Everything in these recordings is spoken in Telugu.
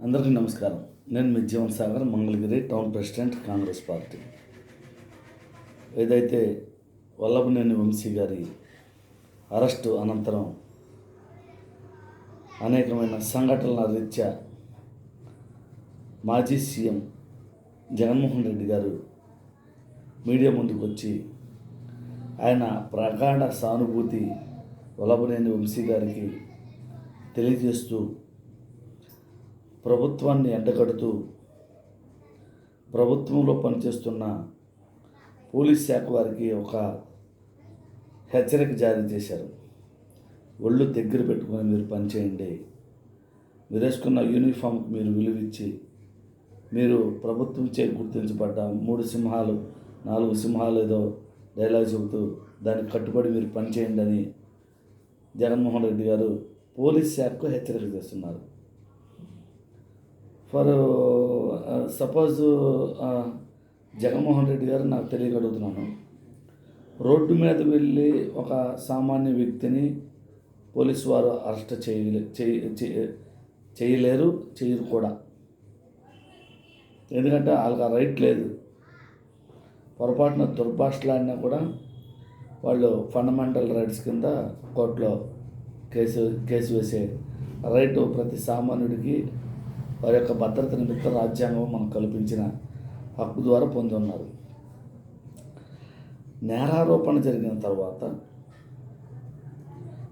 అందరికీ నమస్కారం. నేను మీ Jeevan Sagar Mangalagiri town president Congress party. ఏదైతే వల్లభనేని వంశీ గారి అరెస్టు అనంతరం అనేకమైన సంఘటనల రీత్యా మాజీ సీఎం జగన్మోహన్ రెడ్డి గారు మీడియా ముందుకు వచ్చి ఆయన ప్రగాఢ సానుభూతి వల్లభనేని వంశీ గారికి తెలియజేస్తూ ప్రభుత్వాన్ని ఎండగడుతూ ప్రభుత్వంలో పనిచేస్తున్న పోలీస్ శాఖ వారికి ఒక హెచ్చరిక జారీ చేశారు. ఒళ్ళు దగ్గర పెట్టుకొని మీరు పనిచేయండి మీరు వేసుకున్న యూనిఫామ్కి మీరు విలువిచ్చి మీరు ప్రభుత్వం చే గుర్తించబడ్డ మూడు సింహాలు నాలుగు సింహాలు ఏదో డైలాగ్ చెబుతూ దానికి కట్టుబడి మీరు పనిచేయండి అని జగన్మోహన్ రెడ్డి గారు పోలీస్ శాఖకు హెచ్చరిక చేస్తున్నారు. ఫర్ సపోజ్ జగన్మోహన్ రెడ్డి గారు నాకు తెలియగలుగుతున్నాను. రోడ్డు మీద వెళ్ళి ఒక సామాన్య వ్యక్తిని పోలీస్ వారు అరెస్ట్ చేయలే చేయ- చేయలేరు చేయరు కూడా. ఎందుకంటే వాళ్ళకి ఆ రైట్ లేదు. పొరపాటున దుర్భాషలాడినా కూడా వాళ్ళు ఫండమెంటల్ రైట్స్ కింద కోర్టులో కేసు కేసు వేసే రైట్ ప్రతి సామాన్యుడికి వారి యొక్క భద్రత నిమిత్తం రాజ్యాంగం మనకు కల్పించిన హక్కు ద్వారా పొంది ఉన్నారు. నేరారోపణ జరిగిన తర్వాత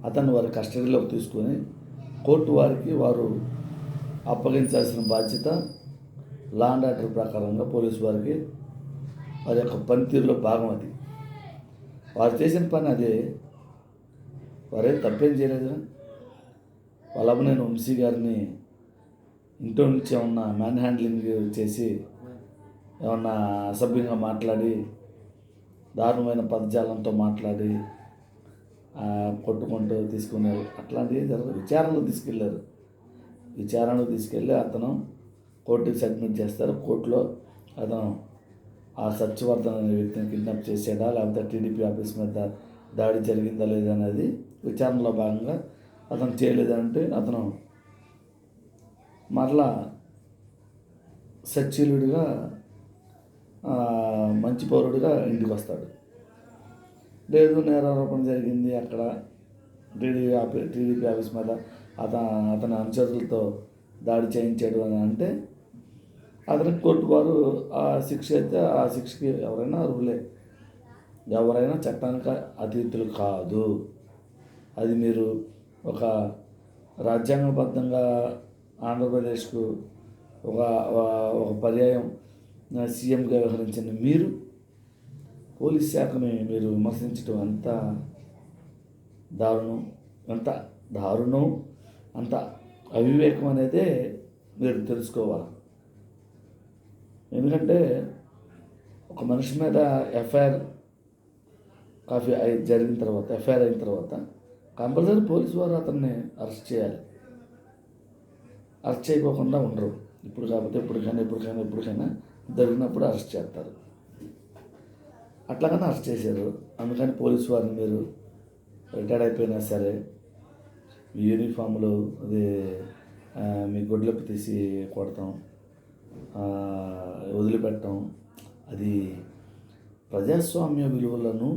అతన్ని వారి కస్టడీలోకి తీసుకొని కోర్టు వారికి వారు అప్పగించాల్సిన బాధ్యత లా అండ్ ఆర్డర్ ప్రకారంగా పోలీసు వారికి వారి యొక్క పనితీరులో భాగం అది. వారు చేసిన పని అదే. వారేం తప్పేం చేయలేదు. వల్లభనేని వంశీ గారిని ఇంట్లో నుంచి ఏమన్నా మ్యాన్ హ్యాండ్లింగ్ చేసి ఏమన్నా అసభ్యంగా మాట్లాడి దారుణమైన పదజాలంతో మాట్లాడి కొట్టుకుంటూ తీసుకున్నారు అట్లాంటివి జరగదు. విచారణలో తీసుకెళ్ళారు. విచారణలో తీసుకెళ్ళి అతను కోర్టుకి సబ్మిట్ చేస్తారు. కోర్టులో అతను ఆ సత్యవర్ధన్ అనే వ్యక్తిని కిడ్నాప్ చేసాడా లేకపోతే టీడీపీ ఆఫీస్ మీద దాడి జరిగిందా లేదా అనేది విచారణలో భాగంగా అతను చేయలేదంటే అతను మరలా సచ్చీలుడిగా మంచి పౌరుడిగా ఇంటికి వస్తాడు. లేదు నేరారోపణ జరిగింది అక్కడ. టీడీపీ ఆఫీ టీడీపీ ఆఫీస్ మీద అతను అతని అనుచరులతో దాడి చేయించాడు అని అంటే అతనికి కోర్టు వారు ఆ శిక్ష అయితే ఆ శిక్షకి ఎవరైనా అర్హులే. ఎవరైనా చట్టానికి అతీతులు కాదు. అది మీరు ఒక రాజ్యాంగబద్ధంగా ఆంధ్రప్రదేశ్కు ఒక ఒక పర్యాయం సీఎంగా వ్యవహరించిన మీరు పోలీస్ శాఖని మీరు విమర్శించడం అంత దారుణం అంత దారుణం అంత అవివేకం అనేదే మీరు తెలుసుకోవాలి. ఎందుకంటే ఒక మనిషి మీద ఎఫ్ఐఆర్ కాఫీ జరిగిన తర్వాత ఎఫ్ఐఆర్ అయిన తర్వాత కంపల్సరీ పోలీసు వారు అతన్ని అరెస్ట్ చేయాలి. అరెస్ట్ చేయకోకుండా ఉండరు. ఇప్పుడు కాకపోతే ఎప్పటికైనా ఎప్పటికైనా ఎప్పటికైనా జరిగినప్పుడు అరెస్ట్ చేస్తారు. అట్లాగనే అరెస్ట్ చేశారు. అందుకని పోలీసు వారిని మీరు రిటైర్డ్ అయిపోయినా సరే మీ యూనిఫామ్లు అది మీ గొడ్లకు తీసి కొడతాం వదిలిపెట్టం. వదిలిపెట్టడం అది ప్రజాస్వామ్య విలువలను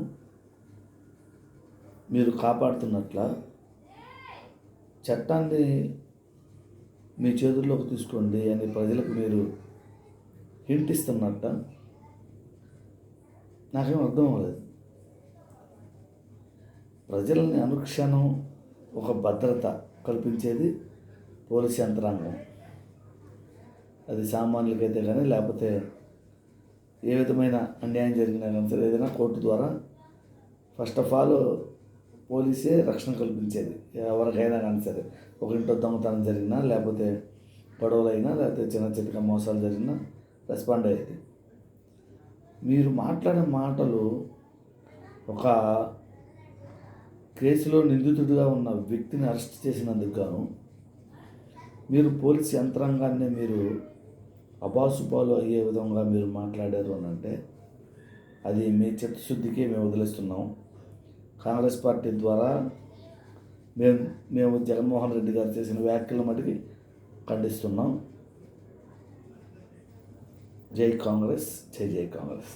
మీరు కాపాడుతున్నట్ల చట్టాన్ని మీ చేతుల్లోకి తీసుకోండి అని ప్రజలకు మీరు హింట్ ఇస్తున్నట్ట నాకేం అర్థం అవ్వలేదు. ప్రజల్ని అనుక్షణం ఒక భద్రత కల్పించేది పోలీస్ యంత్రాంగం. అది సామాన్యులకైతే కానీ లేకపోతే ఏ విధమైన అన్యాయం జరిగినా కానీ సరే ఏదైనా కోర్టు ద్వారా ఫస్ట్ ఆఫ్ ఆల్ పోలీసే రక్షణ కల్పించేది ఎవరికైనా కానీ సరే. ఒక దొంగతనం జరిగినా లేకపోతే గొడవలైనా లేకపోతే చిన్న చిన్న మోసాలు జరిగినా రెస్పాండ్ అయ్యేది. మీరు మాట్లాడే మాటలు ఒక కేసులో నిందితుడిగా ఉన్న వ్యక్తిని అరెస్ట్ చేసినందుకు గాను మీరు పోలీస్ యంత్రాంగాన్ని మీరు అబాసుపాలు అయ్యే విధంగా మీరు మాట్లాడారు అని అంటే అది మీ చిత్తశుద్ధికి మేము వదిలేస్తున్నాం. కాంగ్రెస్ పార్టీ ద్వారా మేము మేము జగన్మోహన్ రెడ్డి గారు చేసిన వ్యాఖ్యలు మటుకి ఖండిస్తున్నాం. జై కాంగ్రెస్ జై జై కాంగ్రెస్.